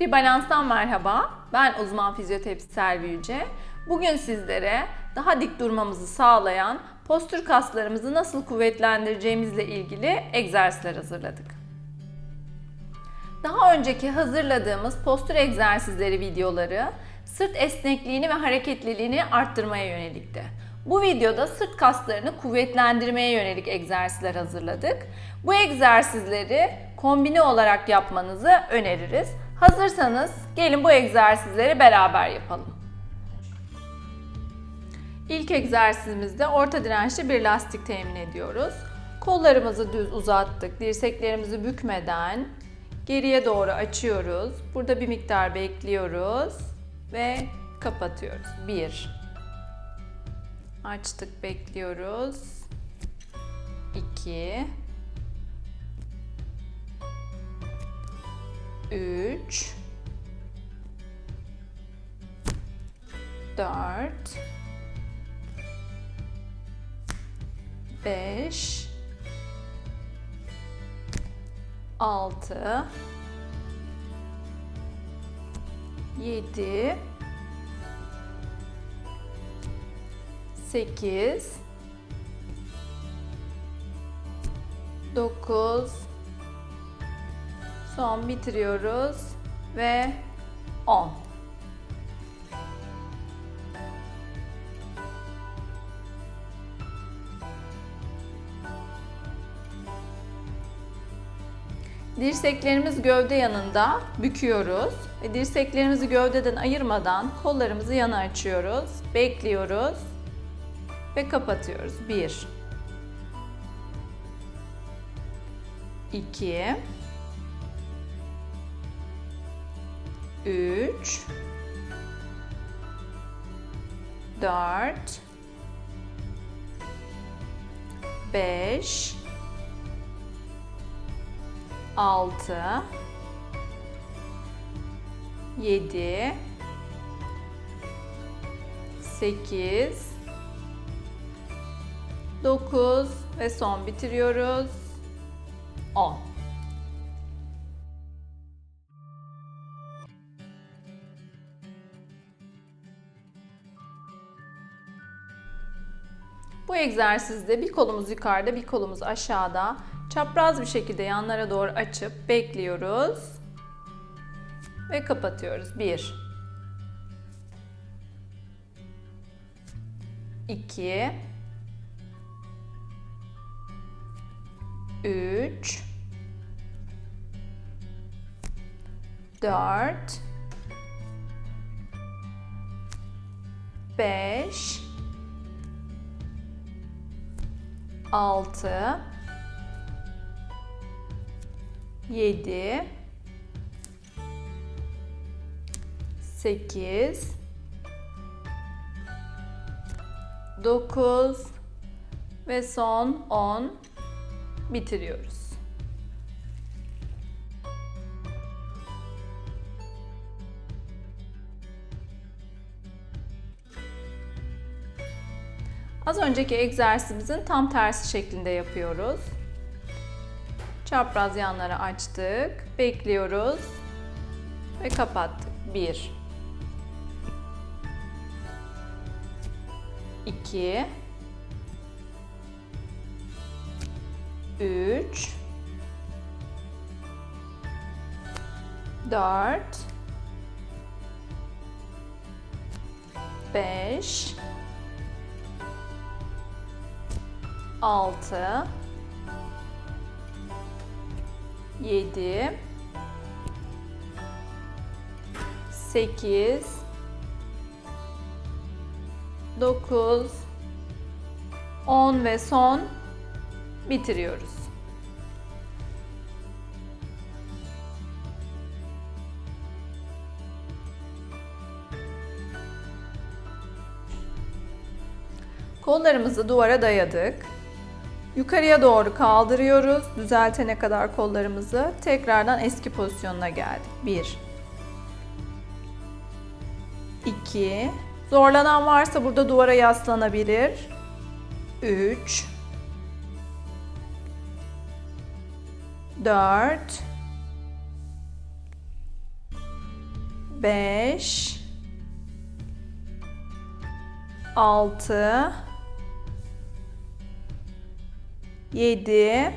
Rebalans'tan merhaba. Ben uzman fizyoterapist Selvi Yüce. Bugün sizlere daha dik durmamızı sağlayan postür kaslarımızı nasıl kuvvetlendireceğimizle ilgili egzersizler hazırladık. Daha önceki hazırladığımız postür egzersizleri videoları sırt esnekliğini ve hareketliliğini arttırmaya yönelikti. Bu videoda sırt kaslarını kuvvetlendirmeye yönelik egzersizler hazırladık. Bu egzersizleri kombine olarak yapmanızı öneririz. Hazırsanız gelin bu egzersizleri beraber yapalım. İlk egzersizimizde orta dirençli bir lastik temin ediyoruz. Kollarımızı düz uzattık. Dirseklerimizi bükmeden geriye doğru açıyoruz. Burada bir miktar bekliyoruz ve kapatıyoruz. 1 Açtık, bekliyoruz. 2 3 4 5 6 7 8 9 Son bitiriyoruz ve 10. Dirseklerimiz gövde yanında büküyoruz. Ve dirseklerimizi gövdeden ayırmadan kollarımızı yana açıyoruz. Bekliyoruz ve kapatıyoruz. 1 2 3 4 5 6 7 8 9 ve son bitiriyoruz. 10 Bu egzersizde bir kolumuz yukarıda, bir kolumuz aşağıda. Çapraz bir şekilde yanlara doğru açıp bekliyoruz. Ve kapatıyoruz. 1 2 3 4 5 6 7 8 9 ve son 10 bitiriyoruz. Az önceki egzersizimizin tam tersi şeklinde yapıyoruz. Çapraz yanları açtık, bekliyoruz ve kapattık. 1 2 3 4 5 6 7 8 9 10 ve son bitiriyoruz. Kollarımızı duvara dayadık. Yukarıya doğru kaldırıyoruz. Düzeltene kadar kollarımızı. Tekrardan eski pozisyonuna geldik. 1 2 Zorlanan varsa burada duvara yaslanabilir. 3 4 5 6 7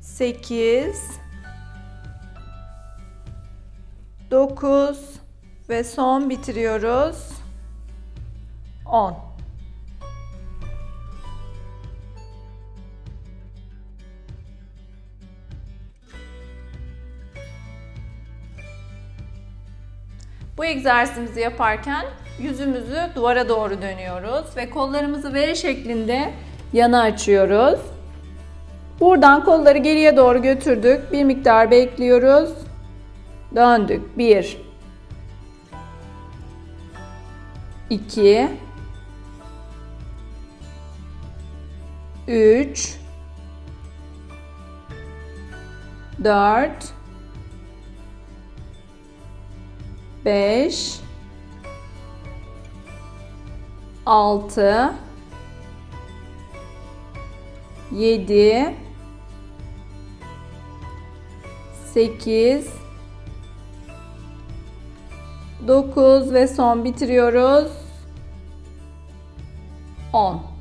8 9 ve son bitiriyoruz. 10. Bu egzersizimizi yaparken yüzümüzü duvara doğru dönüyoruz ve kollarımızı V şeklinde yana açıyoruz. Buradan kolları geriye doğru götürdük. Bir miktar bekliyoruz. Döndük. 1 2 3 4 5 6 7 8 9 ve son bitiriyoruz. 10